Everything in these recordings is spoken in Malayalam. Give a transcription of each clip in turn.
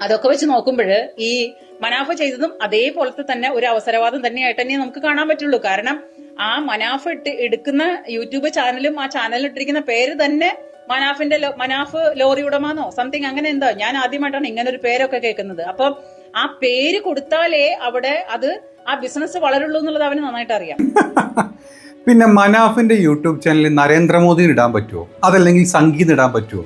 അതൊക്കെ വെച്ച് നോക്കുമ്പോൾ ഈ മനാഫ ചെയ്തതും അതേപോലത്തെ തന്നെ ഒരു അവസരവാദം തന്നെയായിട്ട് തന്നെ നമുക്ക് കാണാൻ പറ്റുള്ളൂ. കാരണം ആ മനാഫ് ഇട്ട് എടുക്കുന്ന യൂട്യൂബ് ചാനലും ആ ചാനലിൽ ഇട്ടിരിക്കുന്ന പേര് തന്നെ മനാഫിന്റെ മനാഫ് ലോറി ഉടമാന്നോ സംതിങ് അങ്ങനെ എന്തോ. ഞാൻ ആദ്യമായിട്ടാണ് ഇങ്ങനെ ഒരു പേരൊക്കെ കേൾക്കുന്നത്. അപ്പം ആ പേര് കൊടുത്താലേ അവിടെ അത് ആ ബിസിനസ് വളരുള്ളൂ എന്നുള്ളത് അവന് നന്നായിട്ട് അറിയാം. പിന്നെ മനാഫിന്റെ യൂട്യൂബ് ചാനലിൽ നരേന്ദ്രമോദിന് ഇടാൻ പറ്റുമോ അതല്ലെങ്കിൽ സംഗീതം ഇടാൻ പറ്റുമോ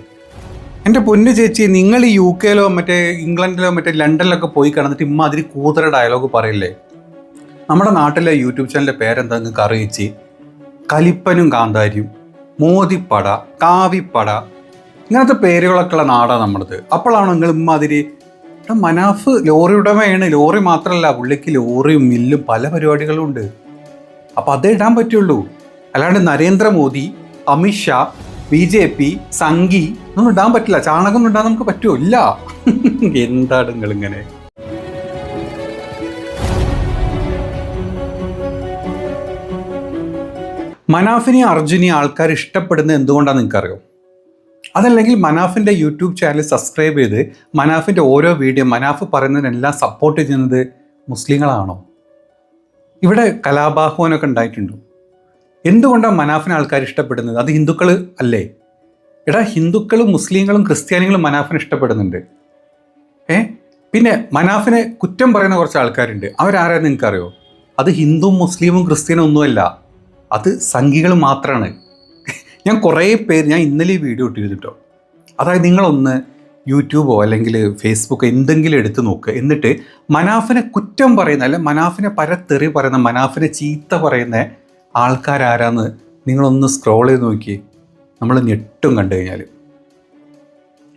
എന്റെ പൊന്നു ചേച്ചി നിങ്ങൾ യു കെയിലോ മറ്റേ ഇംഗ്ലണ്ടിലോ മറ്റേ ലണ്ടനിലൊക്കെ പോയി കിടന്നിട്ട് ഇമ്മാതിരി കൂതറ ഡയലോഗ് പറയില്ലേ? നമ്മുടെ നാട്ടിലെ യൂട്യൂബ് ചാനലിന്റെ പേരെന്താ നിങ്ങൾക്ക് അറിയിച്ച്? കലിപ്പനും കാന്താരിയും മോദിപ്പട കാവിപ്പട ഇങ്ങനത്തെ പേരുകളൊക്കെ ഉള്ള നാടാണ് നമ്മളത്. അപ്പോഴാണ് നിങ്ങൾ ഇമ്മാതിരി മനാഫ് ലോറി ഉടമയാണ് ലോറി മാത്രമല്ല പുള്ളിക്ക് ലോറിയും മില്ലും പല പരിപാടികളും ഉണ്ട്. അപ്പോൾ അതേ ഇടാൻ പറ്റുള്ളൂ. അല്ലാണ്ട് Narendra Modi Amit Shah B J P Sanghi ഒന്നും ഇടാൻ പറ്റില്ല. ചാണകം ഒന്നും ഇടാൻ നമുക്ക് പറ്റുമോ? ഇല്ല. എന്താണ് നിങ്ങൾ ഇങ്ങനെ മനാഫിനെ അർജുനെ ആൾക്കാർ ഇഷ്ടപ്പെടുന്നത് എന്തുകൊണ്ടാണെന്ന് നിങ്ങൾക്കറിയോ? അതല്ലെങ്കിൽ മനാഫിന്റെ യൂട്യൂബ് ചാനൽ സബ്സ്ക്രൈബ് ചെയ്ത് മനാഫിന്റെ ഓരോ വീഡിയോ മനാഫ് പറയുന്നതിനെല്ലാം സപ്പോർട്ട് ചെയ്യുന്നത് മുസ്ലിങ്ങളാണോ? ഇവിടെ കലാപാഹ്വാനമൊക്കെ ഉണ്ടായിട്ടുണ്ടോ. എന്തുകൊണ്ടാണ് മനാഫിനെ ആൾക്കാർ ഇഷ്ടപ്പെടുന്നത്? അത് ഹിന്ദുക്കൾ അല്ലേ? എടാ ഹിന്ദുക്കളും മുസ്ലിങ്ങളും ക്രിസ്ത്യാനികളും മനാഫിനെ ഇഷ്ടപ്പെടുന്നുണ്ട്. ഏ? പിന്നെ മനാഫിനെ കുറ്റം പറയുന്ന കുറച്ച് ആൾക്കാരുണ്ട്. അവരാരാന്ന് നിങ്ങൾക്കറിയോ അത് ഹിന്ദുവും മുസ്ലിമും ക്രിസ്ത്യനും ഒന്നുമല്ല. അത് സംഘികൾ മാത്രമാണ് ഞാൻ കുറേ പേര് ഞാൻ ഇന്നലെ വീഡിയോ ഇട്ടിരുന്നിട്ടോ. അതായത് നിങ്ങളൊന്ന് യൂട്യൂബോ അല്ലെങ്കിൽ ഫേസ്ബുക്കോ എന്തെങ്കിലും എടുത്ത് നോക്കുക എന്നിട്ട് മനാഫിനെ കുറ്റം പറയുന്ന അല്ലെ മനാഫിനെ പരത്തെറി പറയുന്ന മനാഫിനെ ചീത്ത പറയുന്ന ആൾക്കാരാരാന്ന് നിങ്ങളൊന്ന് സ്ക്രോൾ ചെയ്ത് നോക്കി നമ്മൾ ഞെട്ടും കണ്ടു കഴിഞ്ഞാൽ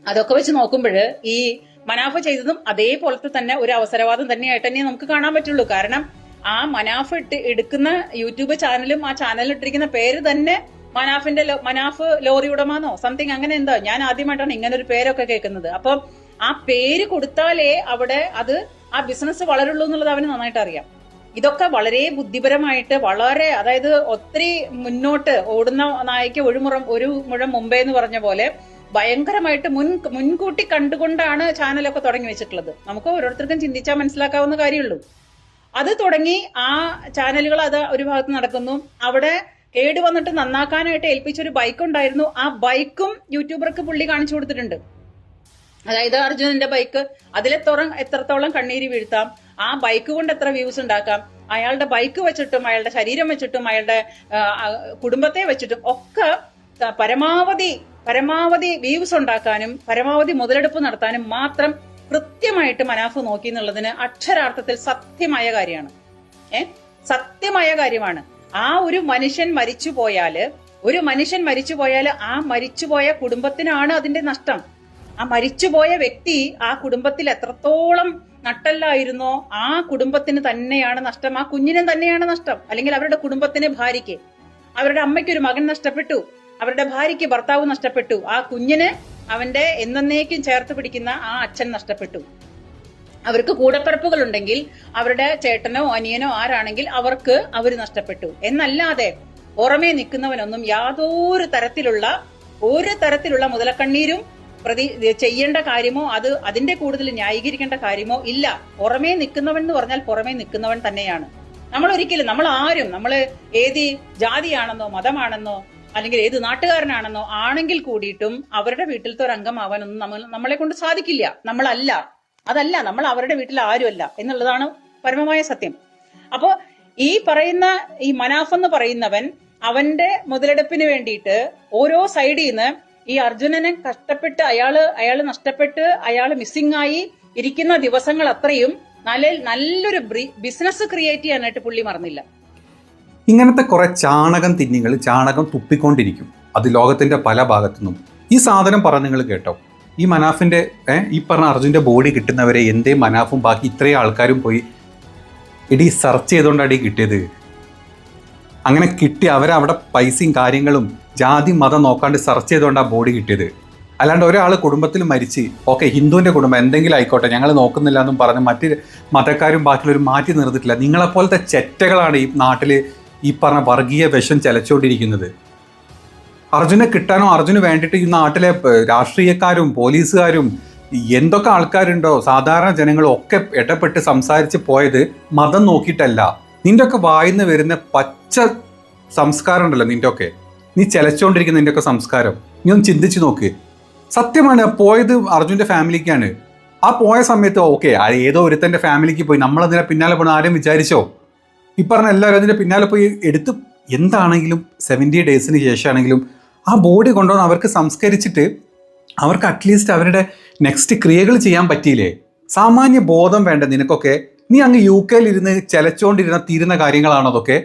അതൊക്കെ വെച്ച് നോക്കുമ്പോൾ ഈ മനാഫ ചെയ്തതും അതേപോലത്തെ തന്നെ ഒരു അവസരവാദം തന്നെയായിട്ട് തന്നെ നമുക്ക് കാണാൻ പറ്റുള്ളൂ. കാരണം ആ മനാഫ് ഇട്ട് എടുക്കുന്ന യൂട്യൂബ് ചാനലും ആ ചാനലിൽ ഇട്ടിരിക്കുന്ന പേര് തന്നെ മനാഫിന്റെ മനാഫ് ലോറി ഉടമാന്നോ സംതിങ് അങ്ങനെ എന്തോ. ഞാൻ ആദ്യമായിട്ടാണ് ഇങ്ങനെ ഒരു പേരൊക്കെ കേൾക്കുന്നത്. അപ്പം ആ പേര് കൊടുത്താലേ അവിടെ അത് ആ ബിസിനസ് വളരുള്ളൂ എന്നുള്ളത് അവന് നന്നായിട്ട് അറിയാം. ഇതൊക്കെ വളരെ ബുദ്ധിപരമായിട്ട് വളരെ അതായത് ഒത്തിരി മുന്നോട്ട് ഓടുന്ന നായിക്ക് ഒരു മുറം ഒരു മുഴം മുമ്പേ എന്ന് പറഞ്ഞ പോലെ ഭയങ്കരമായിട്ട് മുൻ മുൻകൂട്ടി കണ്ടുകൊണ്ടാണ് ചാനലൊക്കെ തുടങ്ങി വെച്ചിട്ടുള്ളത്. നമുക്ക് ഓരോരുത്തർക്കും ചിന്തിച്ചാൽ മനസ്സിലാക്കാവുന്ന കാര്യമുള്ളൂ. അത് തുടങ്ങി ആ ചാനലുകൾ അത് ഒരു ഭാഗത്ത് നടക്കുന്നു. അവിടെ കേട് വന്നിട്ട് നന്നാക്കാനായിട്ട് ഏൽപ്പിച്ച ഒരു ബൈക്ക് ഉണ്ടായിരുന്നു ആ ബൈക്കും യൂട്യൂബർക്ക് പുള്ളി കാണിച്ചു കൊടുത്തിട്ടുണ്ട്. അതായത് അർജുനന്റെ ബൈക്ക് അതിലെത്തോളം എത്രത്തോളം കണ്ണീര് വീഴ്ത്താം ആ ബൈക്ക് കൊണ്ട് എത്ര വ്യൂസ് ഉണ്ടാക്കാം? അയാളുടെ ബൈക്ക് വെച്ചിട്ടും അയാളുടെ ശരീരം വെച്ചിട്ടും അയാളുടെ കുടുംബത്തെ വെച്ചിട്ടും ഒക്കെ പരമാവധി പരമാവധി വ്യൂസ് ഉണ്ടാക്കാനും പരമാവധി മുതലെടുപ്പ് നടത്താനും മാത്രം കൃത്യമായിട്ട് മനാഫ് നോക്കി എന്നുള്ളതിന് അക്ഷരാർത്ഥത്തിൽ സത്യമായ കാര്യമാണ്. ഏ? സത്യമായ കാര്യമാണ്. ആ ഒരു മനുഷ്യൻ മരിച്ചു പോയാൽ ഒരു മനുഷ്യൻ മരിച്ചു പോയാൽ ആ മരിച്ചുപോയ കുടുംബത്തിനാണ് അതിന്റെ നഷ്ടം. ആ മരിച്ചുപോയ വ്യക്തി ആ കുടുംബത്തിൽ എത്രത്തോളം നട്ടല്ലായിരുന്നോ? ആ കുടുംബത്തിന് തന്നെയാണ് നഷ്ടം. ആ കുഞ്ഞിനും തന്നെയാണ് നഷ്ടം. അല്ലെങ്കിൽ അവരുടെ കുടുംബത്തിന് ഭാര്യയ്ക്ക്. അവരുടെ അമ്മയ്ക്ക് ഒരു മകൻ നഷ്ടപ്പെട്ടു. അവരുടെ ഭാര്യയ്ക്ക് ഭർത്താവ് നഷ്ടപ്പെട്ടു. ആ കുഞ്ഞിന് അവന്റെ എന്നേക്കും ചേർത്ത് പിടിക്കുന്ന ആ അച്ഛൻ നഷ്ടപ്പെട്ടു. അവർക്ക് കൂടപ്പിറപ്പുകൾ ഉണ്ടെങ്കിൽ അവരുടെ ചേട്ടനോ അനിയനോ ആരാണെങ്കിൽ അവർക്ക് അവർ നഷ്ടപ്പെട്ടു. എന്നല്ലാതെ പുറമേ നിൽക്കുന്നവനൊന്നും യാതൊരു തരത്തിലുള്ള ഒരു തരത്തിലുള്ള മുതലക്കണ്ണീരും പ്രതി ചെയ്യേണ്ട കാര്യമോ അത് അതിന്റെ കൂടുതൽ ന്യായീകരിക്കേണ്ട കാര്യമോ ഇല്ല. പുറമേ നിൽക്കുന്നവൻ എന്ന് പറഞ്ഞാൽ പുറമേ നിൽക്കുന്നവൻ തന്നെയാണ്. നമ്മൾ ഒരിക്കലും നമ്മൾ ആരും നമ്മൾ ഏത് ജാതിയാണെന്നോ മതമാണെന്നോ അല്ലെങ്കിൽ ഏത് നാട്ടുകാരനാണെന്നോ ആണെങ്കിൽ കൂടിയിട്ടും അവരുടെ വീട്ടിലത്തെ ഒരു അംഗമാവാനൊന്നും നമ്മൾ നമ്മളെ കൊണ്ട് സാധിക്കില്ല. നമ്മളല്ല. അതല്ല നമ്മൾ അവരുടെ വീട്ടിൽ ആരുമല്ല എന്നുള്ളതാണ് പരമമായ സത്യം. അപ്പോ ഈ പറയുന്ന ഈ മനാഫ് എന്ന് പറയുന്നവൻ അവന്റെ മുതലെടുപ്പിന് വേണ്ടിയിട്ട് ഓരോ സൈഡിൽ നിന്ന് ഈ അർജുനനെ കഷ്ടപ്പെട്ട് അയാൾ അയാൾ നഷ്ടപ്പെട്ട് അയാൾ മിസ്സിംഗ് ആയി ഇരിക്കുന്ന ദിവസങ്ങൾ അത്രയും നല്ല നല്ലൊരു ബിസിനസ് ക്രിയേറ്റ് ചെയ്യാനായിട്ട് പുള്ളി മറന്നില്ല. ഇങ്ങനത്തെ കുറെ ചാണകം തിന്നികൾ ചാണകം തുപ്പിക്കൊണ്ടിരിക്കും. അത് ലോകത്തിന്റെ പല ഭാഗത്തു നിന്നും ഈ സാധനം പറഞ്ഞ നിങ്ങൾ കേട്ടോ. ഈ മനാഫിന്റെ ഈ പറഞ്ഞ അർജുന്റെ ബോഡി കിട്ടുന്നവരെ എന്തേ മനാഫും ബാക്കി ഇത്രയും ആൾക്കാരും പോയി എടി സെർച്ച് ചെയ്തുകൊണ്ടാണ് കിട്ടിയത്. അങ്ങനെ കിട്ടി അവരവിടെ പൈസയും കാര്യങ്ങളും ജാതി മതം നോക്കാണ്ട് സെർച്ച് ആ ബോഡി കിട്ടിയത്. അല്ലാണ്ട് ഒരാൾ കുടുംബത്തിൽ മരിച്ച് ഓക്കെ ഹിന്ദുവിന്റെ കുടുംബം എന്തെങ്കിലും ആയിക്കോട്ടെ ഞങ്ങൾ നോക്കുന്നില്ല എന്നും പറഞ്ഞ് മറ്റ് മതക്കാരും ബാക്കിയുള്ളവരും മാറ്റി നിർത്തിയിട്ടില്ല. നിങ്ങളെപ്പോലത്തെ ചെറ്റകളാണ് ഈ നാട്ടിൽ ഈ പറഞ്ഞ വർഗീയ വിഷം ചലച്ചുകൊണ്ടിരിക്കുന്നത്. അർജുനെ കിട്ടാനോ അർജുന് വേണ്ടിയിട്ട് ഈ നാട്ടിലെ രാഷ്ട്രീയക്കാരും പോലീസുകാരും എന്തൊക്കെ ആൾക്കാരുണ്ടോ സാധാരണ ജനങ്ങളും ഒക്കെ ഇടപെട്ട് സംസാരിച്ച് പോയത് മതം നോക്കിയിട്ടല്ല. നിന്റെ ഒക്കെ വായിന്ന് വരുന്ന പച്ച സംസ്കാരം ഉണ്ടല്ലോ നിന്റെ ഒക്കെ നീ ചെലച്ചുകൊണ്ടിരിക്കുന്ന നിന്റെ ഒക്കെ സംസ്കാരം. നീ ഒന്ന് ചിന്തിച്ചു നോക്ക്. സത്യമാണ് പോയത് അർജുന്റെ ഫാമിലിക്കാണ്. ആ പോയ സമയത്ത് ഓക്കെ ഏതോ ഒരുത്തന്റെ ഫാമിലിക്ക് പോയി. നമ്മൾ അതിനെ പിന്നാലെ പോകണം ആരും വിചാരിച്ചോ? ഈ പറഞ്ഞ എല്ലാവരും അതിന്റെ പിന്നാലെ പോയി എടുത്ത് എന്താണെങ്കിലും സെവന്റി ഡേയ്സിന് ശേഷമാണെങ്കിലും ആ ബോഡി കൊണ്ടുവന്ന് അവർക്ക് സംസ്കരിച്ചിട്ട് അവർക്ക് അറ്റ്ലീസ്റ്റ് അവരുടെ നെക്സ്റ്റ് ക്രിയകൾ ചെയ്യാൻ പറ്റിയില്ലേ? സാമാന്യ ബോധം വേണ്ട നിനക്കൊക്കെ. നീ അങ്ങ് യു കെയിൽ ഇരുന്ന് ചെലച്ചുകൊണ്ടിരുന്ന തീരുന്ന കാര്യങ്ങളാണ് അതൊക്കെ?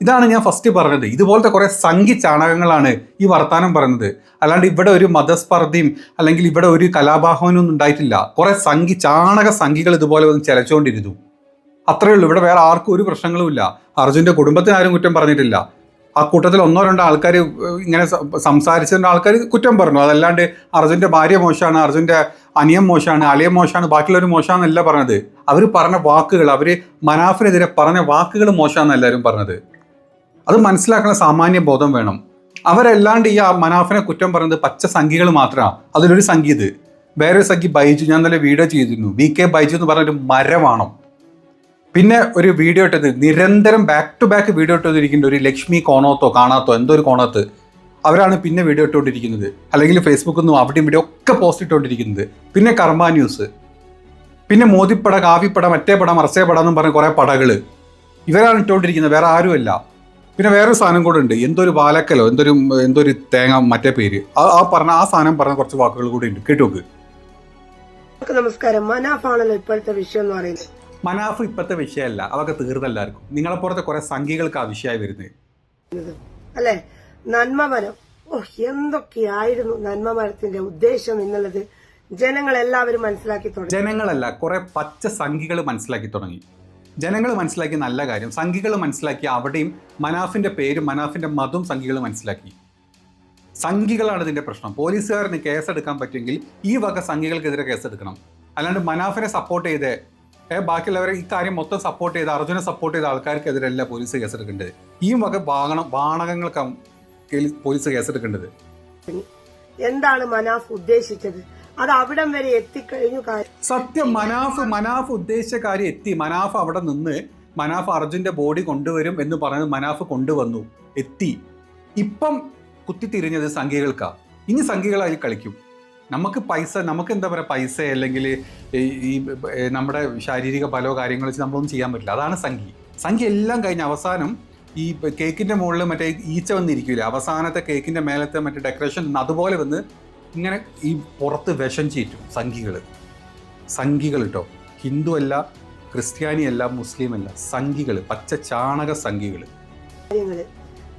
ഇതാണ് ഞാൻ ഫസ്റ്റ് പറഞ്ഞത്. ഇതുപോലത്തെ കുറേ സംഘി ചാണകങ്ങളാണ് ഈ വർത്തമാനം പറയുന്നത് അല്ലാണ്ട് ഇവിടെ ഒരു മതസ്പർദ്ധയും അല്ലെങ്കിൽ ഇവിടെ ഒരു കലാഭാഹവനും ഒന്നും ഉണ്ടായിട്ടില്ല. കുറേ സംഘി ചാണക സംഘികൾ ഇതുപോലെ വന്ന് ചെലച്ചുകൊണ്ടിരുന്നു അത്രയേ ഉള്ളൂ. ഇവിടെ വേറെ ആർക്കും ഒരു പ്രശ്നങ്ങളുമില്ല അർജുന്റെ കുടുംബത്തിന് ആരും കുറ്റം പറഞ്ഞിട്ടില്ല. ആ കൂട്ടത്തിൽ ഒന്നോ രണ്ടോ ആൾക്കാർ ഇങ്ങനെ സംസാരിച്ചതിന്റെ ആൾക്കാർ കുറ്റം പറഞ്ഞു. അതല്ലാണ്ട് അർജുന്റെ ഭാര്യ മോശമാണ് അർജുന്റെ അനിയം മോശമാണ് അളിയം മോശമാണ് ബാക്കിയുള്ളവർ മോശമാണെന്നല്ല പറഞ്ഞത്. അവർ പറഞ്ഞ വാക്കുകൾ അവർ മനാഫിനെതിരെ പറഞ്ഞ വാക്കുകൾ മോശമാണെന്ന് എല്ലാവരും പറഞ്ഞത്. അത് മനസ്സിലാക്കുന്ന സാമാന്യ ബോധം വേണം. അവരല്ലാണ്ട് ഈ ആ മനാഫിനെ കുറ്റം പറയുന്നത് പച്ച സംഖ്യകൾ മാത്രമാണ് അതിലൊരു സംഖ്യ ഇത്. വേറൊരു സംഖ്യ ബൈജു. ഞാൻ നല്ല വീഡിയോ ചെയ്തിരുന്നു. വി കെ ബൈജു എന്ന് പറഞ്ഞൊരു മരമാണോ. പിന്നെ ഒരു വീഡിയോ ഇട്ടത് നിരന്തരം ബാക്ക് ടു ബാക്ക് വീഡിയോ ഇട്ടുകൊണ്ടിരിക്കുന്ന ഒരു ലക്ഷ്മി കോണോത്തോ കാണാത്തോ എന്തോ ഒരു കോണത്ത് അവരാണ് പിന്നെ വീഡിയോ ഇട്ടുകൊണ്ടിരിക്കുന്നത് അല്ലെങ്കിൽ ഫേസ്ബുക്കിൽ നിന്നും അവിടെയും ഇവിടെ ഒക്കെ പോസ്റ്റ് ഇട്ടുകൊണ്ടിരിക്കുന്നത് പിന്നെ കർമ്മ ന്യൂസ് പിന്നെ മോദിപ്പട കാവിപ്പട മറ്റേ പടം മറച്ചേ പടം എന്നും പറഞ്ഞ കുറേ പടകൾ ഇവരാണ് ഇട്ടുകൊണ്ടിരിക്കുന്നത് വേറെ ആരുമല്ല. പിന്നെ വേറെ സാധനം കൂടെ ഉണ്ട്. എന്തൊരു വാലക്കലോ എന്തൊരു എന്തൊരു തേങ്ങ മറ്റേ പേര്. ആ പറഞ്ഞ ആ സാധനം പറഞ്ഞ കുറച്ച് വാക്കുകൾ കൂടി ഉണ്ട്. കേട്ടോക്ക് നമസ്കാരം. മനാഫാണല്ലോ ഇപ്പോഴത്തെ വിഷയം എന്ന് പറയുന്നത്. മനാഫ് ഇപ്പോഴത്തെ വിഷയമല്ല. അതൊക്കെ തീർന്നെല്ലാവർക്കും നിങ്ങളെപ്പോലത്തെ കുറെ സംഖ്യകൾക്ക് ആ വിഷയമായി വരുന്നത്. അല്ലെ? നന്മമരം ഓ എന്തൊക്കെയായിരുന്നു നന്മമരത്തിന്റെ ഉദ്ദേശം എന്നുള്ളത് ജനങ്ങൾ എല്ലാവരും മനസ്സിലാക്കി തുടങ്ങി. ജനങ്ങളല്ല കുറെ പച്ച സംഖ്യകൾ മനസ്സിലാക്കി തുടങ്ങി. ജനങ്ങൾ മനസ്സിലാക്കിയ നല്ല കാര്യം സംഖ്യകൾ മനസ്സിലാക്കി അവിടെയും മനാഫിന്റെ പേരും മനാഫിന്റെ മതവും സംഖ്യകൾ മനസ്സിലാക്കി. സംഖ്യകളാണ് ഇതിന്റെ പ്രശ്നം. പോലീസുകാരന് കേസെടുക്കാൻ പറ്റുമെങ്കിൽ ഈ വക സംഖ്യകൾക്കെതിരെ കേസെടുക്കണം. അല്ലാണ്ട് മനാഫിനെ സപ്പോർട്ട് ചെയ്ത് ബാക്കിയുള്ളവരെ ഈ കാര്യം മൊത്തം സപ്പോർട്ട് ചെയ്ത് അർജുനെ സപ്പോർട്ട് ചെയ്ത ആൾക്കാർക്കെതിരല്ല പോലീസ് കേസെടുക്കേണ്ടത്. ഈ വക വാഹനം വാണകങ്ങൾക്കാണ് പോലീസ് കേസെടുക്കേണ്ടത്. എന്താണ് മനാഫ് ഉദ്ദേശിച്ചത്? അത് അവിടം വരെ എത്തിക്കഴിഞ്ഞു സത്യം മനാഫ് മനാഫ് ഉദ്ദേശിച്ച കാര്യം എത്തി. മനാഫ് അവിടെ നിന്ന് മനാഫ് അർജുന്റെ ബോഡി കൊണ്ടുവരും എന്ന് പറഞ്ഞത് മനാഫ് കൊണ്ടുവന്നു. എത്തി. ഇപ്പം കുത്തിത്തിരിഞ്ഞത് സംഖ്യകൾക്കാ ഇനി സംഖ്യകൾ അതിൽ കളിക്കും. നമുക്ക് പൈസ നമുക്ക് എന്താ പറയുക പൈസ അല്ലെങ്കിൽ ഈ നമ്മുടെ ശാരീരിക ബലോ കാര്യങ്ങൾ വെച്ച് നമ്മളൊന്നും ചെയ്യാൻ പറ്റില്ല. അതാണ് സംഖ്യ. സംഖ്യ എല്ലാം കഴിഞ്ഞ അവസാനം ഈ കേക്കിന്റെ മുകളിൽ മറ്റേ ഈച്ച വന്നിരിക്കില്ല? അവസാനത്തെ കേക്കിന്റെ മേലത്തെ മറ്റേ ഡെക്കറേഷൻ അതുപോലെ വന്ന് ഇങ്ങനെ ഈ പുറത്ത് വിഷം ചീറ്റും സംഖ്യകൾ സംഖ്യകൾ കേട്ടോ ഹിന്ദു അല്ല ക്രിസ്ത്യാനി അല്ല മുസ്ലിം അല്ല. സംഖ്യകൾ പച്ച ചാണക കാര്യങ്ങൾ.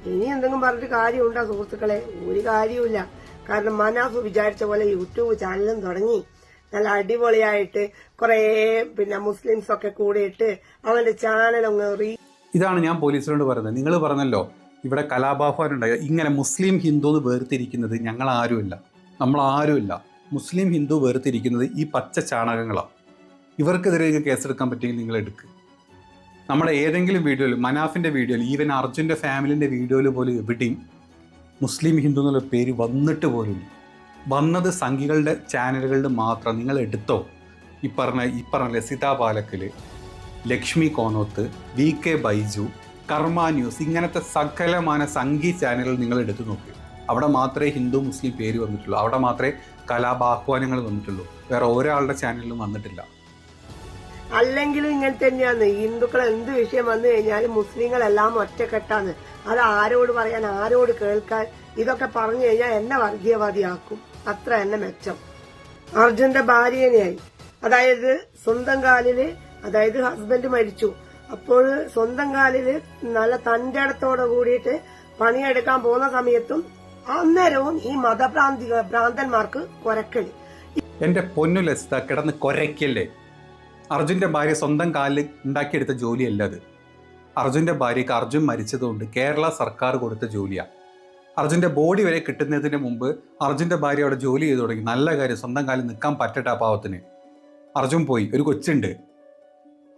ഇനി എന്തെങ്കിലും പറഞ്ഞിട്ട് കാര്യമുണ്ടോ സുഹൃത്തുക്കളെ? ഒരു കാര്യവുമില്ല. കാരണം മനാഫ് വിചാരിച്ച പോലെ യൂട്യൂബ് ചാനലും തുടങ്ങി. നല്ല അടിപൊളിയായിട്ട് കുറേ പിന്നെ മുസ്ലിംസ് ഒക്കെ കൂടിയിട്ട് അവന്റെ ചാനൽ അങ്ങ് റീ ഇതാണ് ഞാൻ പോലീസിനോട് പറയുന്നത്. നിങ്ങൾ പറഞ്ഞല്ലോ ഇവിടെ കലാപാഹ്വാനം ഇങ്ങനെ മുസ്ലിം ഹിന്ദു എന്ന് വേർതിരിക്കുന്നത് ഞങ്ങൾ ആരുമില്ല നമ്മൾ ആരുമില്ല മുസ്ലിം ഹിന്ദു വേർതിരിക്കുന്നത് ഈ പച്ച ചാണകങ്ങളാണ് ഇവർക്കെതിരെ നിങ്ങൾക്ക് കേസെടുക്കാൻ പറ്റുമെങ്കിൽ നിങ്ങൾ എടുക്കുക നമ്മുടെ ഏതെങ്കിലും വീഡിയോയിൽ മനാഫിന്റെ വീഡിയോയിൽ ഈവൻ അർജുന്റെ ഫാമിലിന്റെ വീഡിയോയിൽ പോലും എവിടെയും മുസ്ലിം ഹിന്ദു എന്നുള്ള പേര് വന്നിട്ട് പോലും വന്നത് സംഘികളുടെ ചാനലുകളിൽ മാത്രം നിങ്ങൾ എടുത്തോ? ഈ പറഞ്ഞ ഈ പറഞ്ഞ Lasitha Palakkal Lakshmi Konoth V K Baiju Karma news ഇങ്ങനത്തെ സകലമാന സംഘി ചാനലുകൾ നിങ്ങൾ എടുത്തു നോക്കി. അവിടെ മാത്രമേ ഹിന്ദു മുസ്ലിം പേര് വന്നിട്ടുള്ളൂ. അവിടെ മാത്രമേ കലാപാഹ്വാനങ്ങൾ വന്നിട്ടുള്ളൂ. വേറെ ഒരാളുടെ ചാനലിലും വന്നിട്ടില്ല. അല്ലെങ്കിലും ഇങ്ങനെ തന്നെയാണ്. ഹിന്ദുക്കൾ എന്ത് വിഷയം വന്നു കഴിഞ്ഞാലും മുസ്ലിങ്ങളെല്ലാം ഒറ്റക്കെട്ടാണ്. അത് ആരോട് പറയാൻ ആരോട് കേൾക്കാൻ? ഇതൊക്കെ പറഞ്ഞു കഴിഞ്ഞാൽ എന്നെ വർഗീയവാദിയാക്കും. അത്ര എന്നെ മെച്ചം. അർജുന്റെ ഭാര്യനെയായി അതായത് സ്വന്തം കാലിൽ അതായത് ഹസ്ബൻഡ് മരിച്ചു. അപ്പോൾ സ്വന്തം കാലിൽ നല്ല തന്റെ ഇടത്തോടെ കൂടിയിട്ട് പണിയെടുക്കാൻ പോകുന്ന സമയത്തും അന്നേരവും ഈ മതഭ്രാന്തി ഭ്രാന്തന്മാർക്ക് കൊരക്കൽ. എന്റെ പൊന്നു ലസ്ത കിടന്ന് കൊരയ്ക്കല്ലേ? അർജുന്റെ ഭാര്യ സ്വന്തം കാലിൽ ഉണ്ടാക്കിയെടുത്ത ജോലിയല്ല അത്. അർജുന്റെ ഭാര്യയ്ക്ക് അർജുൻ മരിച്ചതുകൊണ്ട് കേരള സർക്കാർ കൊടുത്ത ജോലിയാണ് അർജുന്റെ ബോഡി വരെ കിട്ടുന്നതിന് മുമ്പ് അർജുന്റെ ഭാര്യ അവിടെ ജോലി ചെയ്തു തുടങ്ങി. നല്ല കാര്യം സ്വന്തം കാലിൽ നിൽക്കാൻ പറ്റട്ടെ പാവത്തിന്. അർജുൻ പോയി ഒരു കൊച്ചുണ്ട്.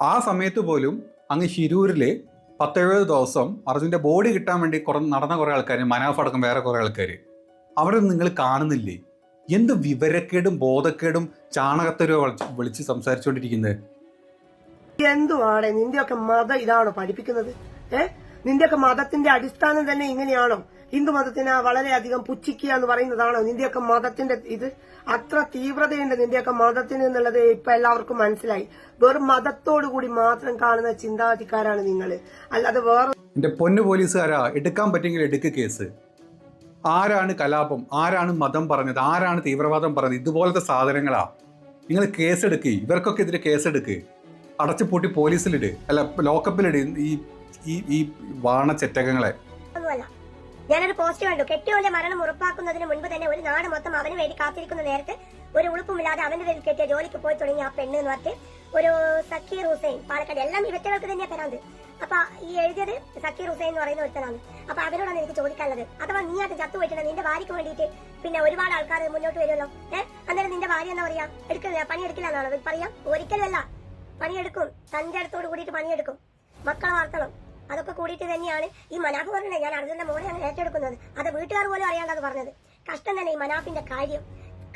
ആ സമയത്ത് പോലും അങ്ങ് ശിരൂരിൽ പത്തെഴുപത് ദിവസം അർജുന്റെ ബോഡി കിട്ടാൻ വേണ്ടി കുറേ നടന്ന കുറേ ആൾക്കാർ മനാഫ് വേറെ കുറേ ആൾക്കാർ അവരൊന്നും നിങ്ങൾ കാണുന്നില്ലേ? എന്ത് വിവരക്കേടും ബോധക്കേടും ചാണകത്തരോ വിളിച്ച് സംസാരിച്ചുകൊണ്ടിരിക്കുന്നത് നിന്റെ നിന്റെയൊക്കെ മതം ഇതാണോ പഠിപ്പിക്കുന്നത്? ഏ? നിന്റെയൊക്കെ മതത്തിന്റെ അടിസ്ഥാനം തന്നെ ഇങ്ങനെയാണോ? ഹിന്ദു മതത്തിനെ വളരെയധികം പുച്ഛിക്കുക എന്ന് പറയുന്നതാണോ നിന്റെയൊക്കെ മതത്തിന്റെ ഇത്? അത്ര തീവ്രതയുണ്ട് നിന്റെയൊക്കെ മതത്തിന് എന്നുള്ളത് ഇപ്പൊ എല്ലാവർക്കും മനസ്സിലായി. വെറും മതത്തോടു കൂടി മാത്രം കാണുന്ന ചിന്താഗതിക്കാരാണ് നിങ്ങൾ അല്ലാതെ വേറെ എന്റെ പൊന്നു പോലീസുകാരാ എടുക്കാൻ പറ്റുമെങ്കിൽ എടുക്ക് കേസ്. ആരാണ് കലാപം? ആരാണ് മതം പറഞ്ഞത്? ആരാണ് തീവ്രവാദം പറഞ്ഞത്? ഇതുപോലത്തെ സാധനങ്ങളാ. നിങ്ങൾ കേസെടുക്ക്. ഇവർക്കൊക്കെ എതിരെ കേസെടുക്ക്. അടച്ചു പൂട്ടി പോലീസിലിട്. അല്ല ലോക്കപ്പിലിട് ഈ ഈ ഈ വാണ ചെറ്റകങ്ങളെ. ഞാനൊരു പോസ്റ്റ് കണ്ടു. കെട്ടിയോന്റെ മരണം ഉറപ്പാക്കുന്നതിന് മുൻപ് തന്നെ ഒരു നാട് മൊത്തം അവന് വേണ്ടി കാത്തിരിക്കുന്ന നേരത്ത് ഒരു ഉളുപ്പുമില്ലാതെ അവന്റെ പേരിൽ കെട്ടിയ ജോലിക്ക് പോയി തുടങ്ങി ആ പെണ്ണ് എന്ന് പറഞ്ഞിട്ട് ഒരു സക്കീർ ഹുസൈൻ പാലക്കാട്. എല്ലാം ഇവറ്റകൾക്ക് തന്നെയാണ് തരാത് അപ്പൊ ഈ എഴുതിയത് സക്കീർ ഹുസൈൻ എന്ന് പറയുന്ന ഒരുത്തനാണ്. അപ്പൊ അവരോടാണ് എനിക്ക് ചോദിക്കാനുള്ളത്. അഥവാ നീ അത് ചത്തു പോയിട്ടുണ്ട് നിന്റെ ഭാര്യയ്ക്ക് വേണ്ടിയിട്ട് പിന്നെ ഒരുപാട് ആൾക്കാർ മുന്നോട്ട് വരുമല്ലോ. ഏഹ് അന്നേരം നിന്റെ ഭാര്യ എന്താ പറയാ? എടുക്കില്ല പണിയെടുക്കില്ല എന്നാണ്. പറയാം ഒരിക്കലുമല്ല. പണിയെടുക്കും. തന്റെ അടുത്തോട് കൂടിയിട്ട് പണിയെടുക്കും. മക്കളെ വളർത്തണം. അതൊക്കെ കൂടിയിട്ട് തന്നെയാണ് ഈ മനാഫ് പറഞ്ഞത് ഞാൻ അർജുന്റെ മോനെ അങ്ങ് ഏറ്റെടുക്കുന്നത്. അത് വീട്ടുകാർ പോലും അറിയാണ്ടത് പറഞ്ഞത്. കഷ്ടം തന്നെ ഈ മനാഫിന്റെ കാര്യം.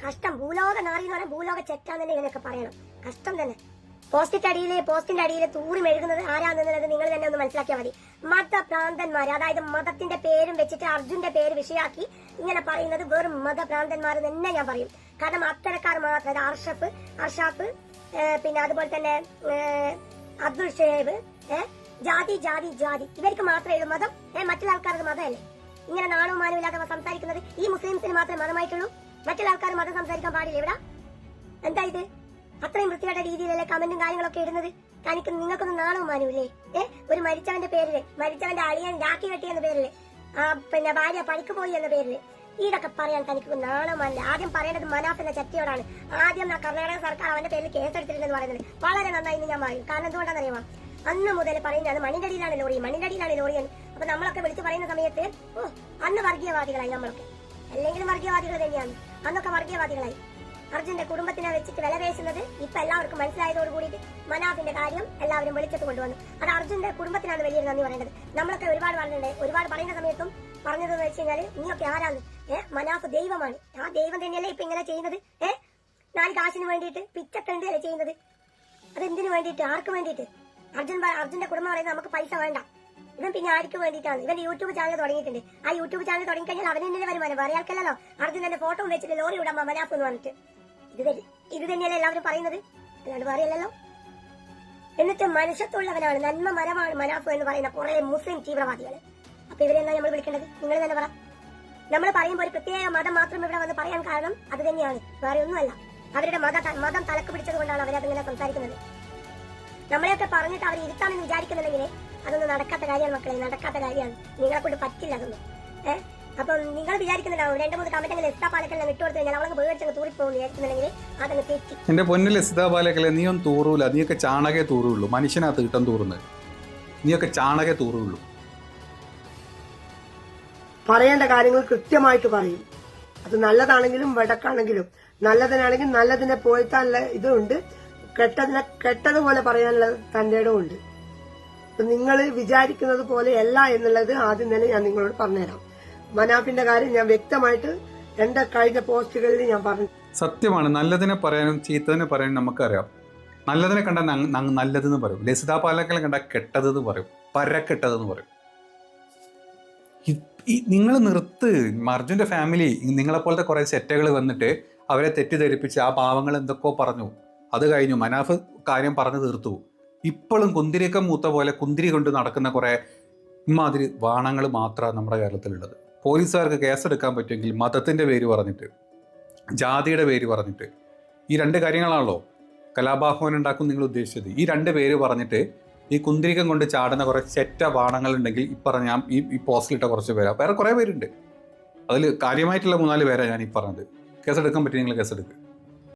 കഷ്ടം ഭൂലോക നാറി എന്ന് പറയാൻ ഭൂലോക ചെറ്റാന്ന് തന്നെ ഇതിനൊക്കെ പറയണം. കഷ്ടം തന്നെ. പോസ്റ്റിന്റെ അടിയിൽ പോസ്റ്റിന്റെ അടിയിൽ തൂറി മെഴുകുന്നത് ആരാണെന്നുള്ളത് നിങ്ങൾ തന്നെ ഒന്ന് മനസ്സിലാക്കിയാൽ മതി. മതഭ്രാന്തന്മാർ അതായത് മതത്തിന്റെ പേരും വെച്ചിട്ട് അർജുന്റെ പേര് വിഷയാക്കി ഇങ്ങനെ പറയുന്നത് വെറും മതഭ്രാന്തന്മാർ തന്നെ ഞാൻ പറയും. കാരണം അത്തരക്കാർ മാത്രം അർഷഫ് അർഷാഫ് പിന്നെ അതുപോലെ തന്നെ അബ്ദുൾ ഷേബ് ജാതി ജാതി ജാതി. ഇവർക്ക് മാത്രമേ ഉള്ളൂ മതം. മറ്റുള്ള ആൾക്കാർക്ക് മതമല്ലേ? ഇങ്ങനെ നാണവും മാനവും ഇല്ലാതെ സംസാരിക്കുന്നത് ഈ മുസ്ലിംസിന് മാത്രമേ മതമായിട്ടുള്ളൂ? മറ്റുള്ള ആൾക്കാർ മതം സംസാരിക്കാൻ പാടില്ല. ഇവിടെ എന്താ ഇത്? അത്രയും വൃത്തികെട്ട രീതിയിലല്ലേ കമന്റും കാര്യങ്ങളൊക്കെ ഇടുന്നത്? തനിക്ക് നിങ്ങൾക്കൊന്നും നാണവും മാനവില്ലേ ഏഹ് ഒരു മരിച്ചവന്റെ പേരിൽ മരിച്ചവന്റെ അളിയൻ രാഖി കെട്ടി എന്ന പേരിൽ ആ പിന്നെ ഭാര്യ പണിക്ക് പോയി എന്ന പേരിൽ ഇതൊക്കെ പറയാൻ തനിക്ക് നാണമല്ല ആദ്യം പറയേണ്ടത് മനാഫ് എന്ന ചട്ടിയോടാണ്. ആദ്യം കർണാടക സർക്കാർ അവന്റെ പേരിൽ കേസെടുത്തിട്ടുണ്ടെന്ന് പറയുന്നത്. വളരെ നന്നായി ഞാൻ പറയും കാരണം എന്തുകൊണ്ടാണെന്നറിയാമോ? അന്ന് മുതൽ പറയുന്നത് മണ്ണിന്റെ അടിയിലാണ് ലോറി മണ്ണിന്റെ അടിയിലാണ് ലോറി എന്ന് അപ്പൊ നമ്മളൊക്കെ വിളിച്ചു പറയുന്ന സമയത്ത് ഓ അന്ന് വർഗീയവാദികളായി നമ്മളൊക്കെ. അല്ലെങ്കിലും വർഗീയവാദികൾ തന്നെയാണ്. അന്നൊക്കെ വർഗീയവാദികളായി. അർജുന്റെ കുടുംബത്തിനെ വെച്ചിട്ട് വില പേശുന്നത് ഇപ്പൊ എല്ലാവർക്കും മനസ്സിലായതോട് കൂടിയിട്ട് മനാഫിന്റെ കാര്യം എല്ലാവരും വെളിച്ചത്ത് കൊണ്ടുവന്നു. അത് അർജുന്റെ കുടുംബത്തിനാണ് വലിയൊരു നന്ദി പറയേണ്ടത്. നമ്മളൊക്കെ ഒരുപാട് പറഞ്ഞിട്ടുണ്ട്. ഒരുപാട് പറയുന്ന സമയത്തും പറഞ്ഞതെന്ന് വെച്ച് കഴിഞ്ഞാൽ നീയൊക്കെ ആരാണ്? ഏ മനാഫ് ദൈവമാണ്. ആ ദൈവം തന്നെയല്ലേ ഇപ്പൊ ഇങ്ങനെ ചെയ്യുന്നത്? ഏ നാല് കാശിന് വേണ്ടിയിട്ട് പിച്ചക്കണ്ടല്ലേ ചെയ്യുന്നത്? അതെന്തിനു വേണ്ടിയിട്ട്? ആർക്ക് വേണ്ടിയിട്ട്? അർജുൻ അർജുന്റെ കുടുംബം പറയുന്നത് നമുക്ക് പൈസ വേണ്ട. ഇവൻ പിന്നെ ആർക്ക് വേണ്ടിയിട്ടാണ്? ഇവന്റെ യൂട്യൂബ് ചാനൽ തുടങ്ങിയിട്ടുണ്ട്. ആ യൂട്യൂബ് ചാനൽ തുടങ്ങി കഴിഞ്ഞാൽ അവൻ തന്നെ വരുമാനം? വേറെ ആൾക്കല്ലല്ലോ. അർജുൻ തന്നെ ഫോട്ടോ വെച്ചിട്ട് ലോറി വിടാൻ മനാഫ് എന്ന് പറഞ്ഞിട്ട്. ഇത് തന്നെ- ഇത് തന്നെയല്ലേ എല്ലാവരും പറയുന്നത്? അല്ലാണ്ട് പറയല്ലോ എന്നിട്ട് മനുഷ്യത്തുള്ളവനാണ് നന്മ മരമാണ് മനാഫ് എന്ന് പറയുന്ന കുറെ മുസ്ലിം തീവ്രവാദികൾ അപ്പൊ ഇവരെന്താ നമ്മൾ വിളിക്കേണ്ടത്? നിങ്ങൾ തന്നെ പറ. നമ്മൾ പറയുമ്പോൾ ഒരു പ്രത്യേക മതം മാത്രം ഇവിടെ വന്ന് പറയാൻ കാരണം അത് തന്നെയാണ്. വേറെ ഒന്നുമല്ല. അവരുടെ മത മതം തലക്ക് പിടിച്ചത് കൊണ്ടാണ് അവരതിങ്ങനെ സംസാരിക്കുന്നത്. നമ്മളെയൊക്കെ പറഞ്ഞിട്ട് അവർ ഇരുത്താമെന്ന് വിചാരിക്കുന്നുണ്ടെങ്കിൽ അതൊന്നും നടക്കാത്ത കാര്യമാണ് മക്കളെ നടക്കാത്ത കാര്യമാണ്. നിങ്ങളെ കൊണ്ട് പറ്റില്ല അതൊന്നും. ഏഹ് അപ്പം നിങ്ങൾ വിചാരിക്കുന്നുണ്ടാവും രണ്ട് മൂന്ന് കമന്റെങ്കിലും എക്സ്ട്രാ പാലക്കെല്ലാം ഇട്ട് കൊടുത്തു കഴിഞ്ഞാൽ അവളങ്ങ് പേടിച്ചങ്ങ് തൂറിപ്പോകും വിചാരിക്കുന്നുണ്ടെങ്കിൽ അതങ്ങ് തെറ്റി. എന്റെ പൊന്നിൽ സിതാബാലക്കലെ നീ ഒന്നും തൂറൂല. നീയൊക്കെ ചാണകേ തൂറുള്ളൂ. മനുഷ്യനാ തീട്ടം തൂറുന്നത്. നീയൊക്കെ ചാണകേ തൂറുള്ളൂ. പറയേണ്ട കാര്യങ്ങൾ കൃത്യമായിട്ട് പറയും. അത് നല്ലതാണെങ്കിലും വടക്കാണെങ്കിലും നല്ലതിനാണെങ്കിൽ നല്ലതിനെ പോയിട്ടുള്ള ഇതുണ്ട്. കെട്ടതിനെ കെട്ടതുപോലെ പറയാനുള്ള തന്റെ ഉണ്ട്. നിങ്ങൾ വിചാരിക്കുന്നത് പോലെയല്ല എന്നുള്ളത് ആദ്യം തന്നെ ഞാൻ നിങ്ങളോട് പറഞ്ഞുതരാം. മനാഫിന്റെ കാര്യം ഞാൻ വ്യക്തമായിട്ട് എന്റെ കഴിഞ്ഞ പോസ്റ്റുകളിൽ ഞാൻ പറഞ്ഞു. സത്യമാണ്. നല്ലതിനെ പറയാനും ചീത്തതിനെ പറയാനും നമുക്കറിയാം. നല്ലതിനെ കണ്ട നല്ലതെന്ന് പറയും. ലസിതാ പാലക്കലെ കണ്ടാൽ കെട്ടതെന്ന് പറയും. പരക്കെട്ടതെന്ന് പറയും. നിങ്ങൾ നിർത്ത്. അർജുന്റെ ഫാമിലി നിങ്ങളെപ്പോലത്തെ കുറേ സെറ്റകൾ വന്നിട്ട് അവരെ തെറ്റിദ്ധരിപ്പിച്ച് ആ പാവങ്ങൾ എന്തൊക്കെയോ പറഞ്ഞു. അത് കഴിഞ്ഞു. മനാഫ് കാര്യം പറഞ്ഞു തീർത്തു. ഇപ്പോഴും കുന്തിരിക്കം മൂത്ത പോലെ കുന്തിരി കൊണ്ട് നടക്കുന്ന കുറേ ഇമാതിരി വാണങ്ങൾ മാത്രമാണ് നമ്മുടെ കേരളത്തിലുള്ളത്. പോലീസുകാർക്ക് കേസെടുക്കാൻ പറ്റുമെങ്കിൽ മതത്തിന്റെ പേര് പറഞ്ഞിട്ട് ജാതിയുടെ പേര് പറഞ്ഞിട്ട് ഈ രണ്ട് കാര്യങ്ങളാണല്ലോ കലാഭാഹവൻ ഉണ്ടാക്കും നിങ്ങൾ ഉദ്ദേശിച്ചത്. ഈ രണ്ട് പേര് പറഞ്ഞിട്ട് ഈ കുന്തിരിക്കം കൊണ്ട് ചാടുന്ന കുറേ ചെറ്റ ബാണങ്ങൾ ഉണ്ടെങ്കിൽ ഈ പറഞ്ഞ ഞാൻ ഈ ഈ പോസ്റ്റിലിട്ട കുറച്ച് പേരാ. വേറെ കുറേ പേരുണ്ട്. അതിൽ കാര്യമായിട്ടുള്ള മൂന്നാൽ പേരാണ് ഞാൻ ഈ പറഞ്ഞത്. കേസെടുക്കാൻ പറ്റും നിങ്ങൾ കേസെടുക്കുക